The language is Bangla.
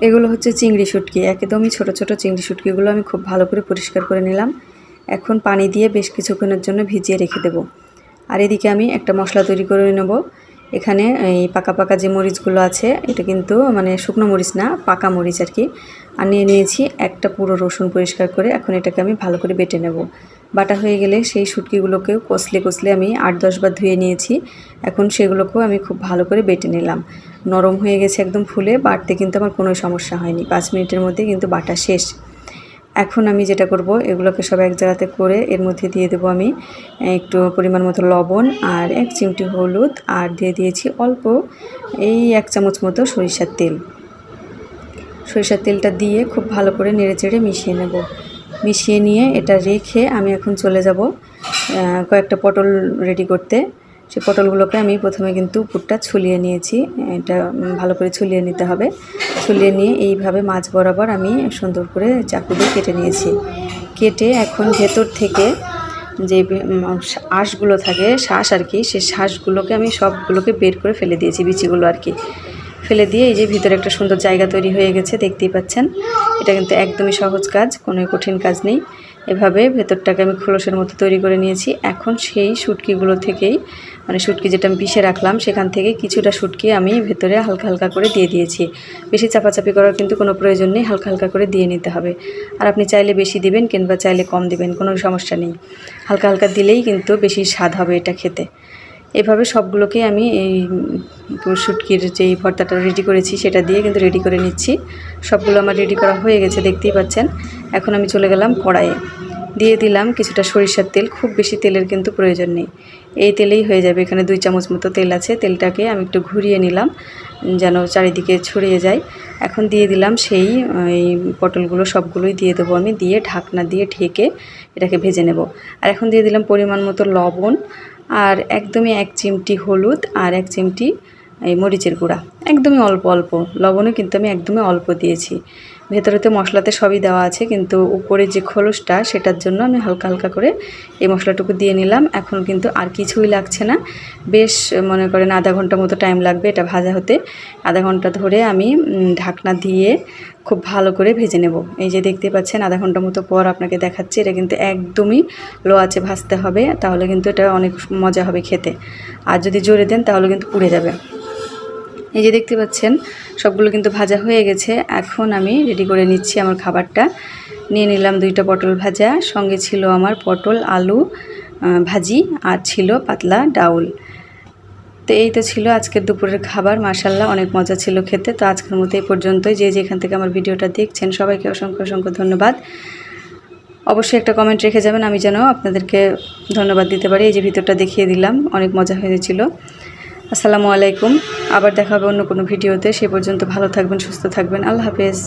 এগুলো হচ্ছে চিংড়ি শুটকি। একদমই ছোট ছোট চিংড়ি শুটকিগুলো আমি খুব ভালো করে পরিষ্কার করে নিলাম। এখন পানি দিয়ে বেশ কিছুক্ষণের জন্য ভিজিয়ে রেখে দেব। আর এদিকে আমি একটা মশলা তৈরি করে নেব। এখানে এই পাকা পাকা যে মরিচগুলো আছে, এটা কিন্তু মানে শুকনো মরিচ না, পাকা মরিচ আর কি। আর নিয়ে নিয়েছি একটা পুরো রসুন পরিষ্কার করে, এখন এটাকে আমি ভালো করে বেটে নেব। বাটা হয়ে গেলে সেই শুটকিগুলোকেও কষলে কষলে আমি আট দশবার ধুয়ে নিয়েছি। এখন সেগুলোকেও আমি খুব ভালো করে বেটে নিলাম। নরম হয়ে গেছে একদম ফুলে, বাটতে কিন্তু আমার কোনো সমস্যা হয়নি। পাঁচ মিনিটের মধ্যে কিন্তু বাটা শেষ। এখন আমি যেটা করব, এগুলোকে সব এক জায়গাতে করে এর মধ্যে দিয়ে দেবো আমি একটু পরিমাণ মতো লবণ আর এক চিমটি হলুদ আর দিয়ে দিয়েছি অল্প এই এক চামচ মতো সরিষার তেল। সরিষার তেলটা দিয়ে খুব ভালো করে নেড়ে চেড়ে মিশিয়ে নেব। মিশিয়ে নিয়ে এটা রেখে আমি এখন চলে যাব কয়েকটা পটল রেডি করতে। সেই পটলগুলোকে আমি প্রথমে কিন্তু পুরটা ছুলিয়ে নিয়েছি। এটা ভালো করে ছুলিয়ে নিতে হবে। ছুলিয়ে নিয়ে এইভাবে মাছ বরাবর আমি সুন্দর করে চাকু দিয়ে কেটে নিয়েছি। কেটে এখন ভেতর থেকে যে আঁশগুলো থাকে শ্বাস আর কি, সেই শ্বাসগুলোকে আমি সবগুলোকে বের করে ফেলে দিয়েছি, বিচিগুলো আর কি। ফেলে দিয়ে এই যে ভিতরে একটা সুন্দর জায়গা তৈরি হয়ে গেছে, দেখতেই পাচ্ছেন। এটা কিন্তু একদমই সহজ কাজ, কোনো কঠিন কাজ নেই। এভাবে ভেতরটাকে আমি খোলসের মতো তৈরি করে নিয়েছি। এখন সেই সুটকিগুলো থেকেই মানে শুটকি যেটা আমি পিষে রাখলাম, সেখান থেকে কিছুটা সুটকি আমি ভেতরে হালকা হালকা করে দিয়ে দিয়েছি। বেশি চাপাচাপি করার কিন্তু কোনো প্রয়োজন নেই, হালকা হালকা করে দিয়ে নিতে হবে। আর আপনি চাইলে বেশি দিবেন কিংবা চাইলে কম দিবেন, কোনো সমস্যা নেই। হালকা হালকা দিলেই কিন্তু বেশি স্বাদ হবে এটা খেতে। এভাবে সবগুলোকে আমি এই শুটকির যেই ভর্তাটা রেডি করেছি সেটা দিয়ে কিন্তু রেডি করে নিচ্ছি। সবগুলো আমার রেডি করা হয়ে গেছে, দেখতেই পাচ্ছেন। এখন আমি চলে গেলাম কড়াইয়ে। দিয়ে দিলাম কিছুটা সরিষার তেল, খুব বেশি তেলের কিন্তু প্রয়োজন নেই। এই তেলেই হয়ে যাবে, এখানে দুই চামচ মতো তেল আছে। তেলটাকে আমি একটু ঘুরিয়ে নিলাম, যেন চারিদিকে ছড়িয়ে যায়। এখন দিয়ে দিলাম সেই, এই পটলগুলো সবগুলোই দিয়ে দেবো আমি। দিয়ে ঢাকনা দিয়ে ঢেকে এটাকে ভেজে নেব। আর এখন দিয়ে দিলাম পরিমাণ মতো লবণ। আর একদমই এক চিমটি হলুদ আর এক চিমটি এই মরিচের গুঁড়া। একদমই অল্প অল্প। লবণও কিন্তু আমি একদমই অল্প দিয়েছি। ভেতরেতে মশলাতে সবই দেওয়া আছে, কিন্তু উপরে যে খোলসটা সেটার জন্য আমি হালকা হালকা করে এই মশলাটুকু দিয়ে নিলাম। এখন কিন্তু আর কিছুই লাগছে না। বেশ, মনে করেন, আধা ঘণ্টা মতো টাইম লাগবে এটা ভাজা হতে। আধা ঘণ্টা ধরে আমি ঢাকনা দিয়ে খুব ভালো করে ভেজে নেব। এই যে দেখতে পাচ্ছেন, আধা ঘণ্টা মতো পর আপনাকে দেখাচ্ছি, এটা কিন্তু একদমই লো আছে ভাজতে হবে, তাহলে কিন্তু এটা অনেক মজা হবে খেতে। আর যদি জোরে দেন, তাহলে কিন্তু পুড়ে যাবে। এই যে দেখতে পাচ্ছেন, সবগুলো কিন্তু ভাজা হয়ে গেছে। এখন আমি রেডি করে নিচ্ছি আমার খাবারটা। নিয়ে নিলাম দুইটা পটল ভাজা, সঙ্গে ছিল আমার পটল, আলু ভাজি আর ছিল পাতলা ডাউল। তো এই তো ছিল আজকের দুপুরের খাবার। মাসাল্লাহ অনেক মজা ছিল খেতে। তো আজকের মতো এই পর্যন্তই। যে যেখান থেকে আমার ভিডিওটা দেখছেন, সবাইকে অসংখ্য অসংখ্য ধন্যবাদ। অবশ্যই একটা কমেন্ট রেখে যাবেন, আমি যেন আপনাদেরকে ধন্যবাদ দিতে পারি। এই যে ভিতরটা দেখিয়ে দিলাম, অনেক মজা হয়েছিল। আসসালামু আলাইকুম। আবার দেখা হবে অন্য কোনো ভিডিওতে। সে পর্যন্ত ভালো থাকবেন, সুস্থ থাকবেন। আল্লাহ হাফেজ।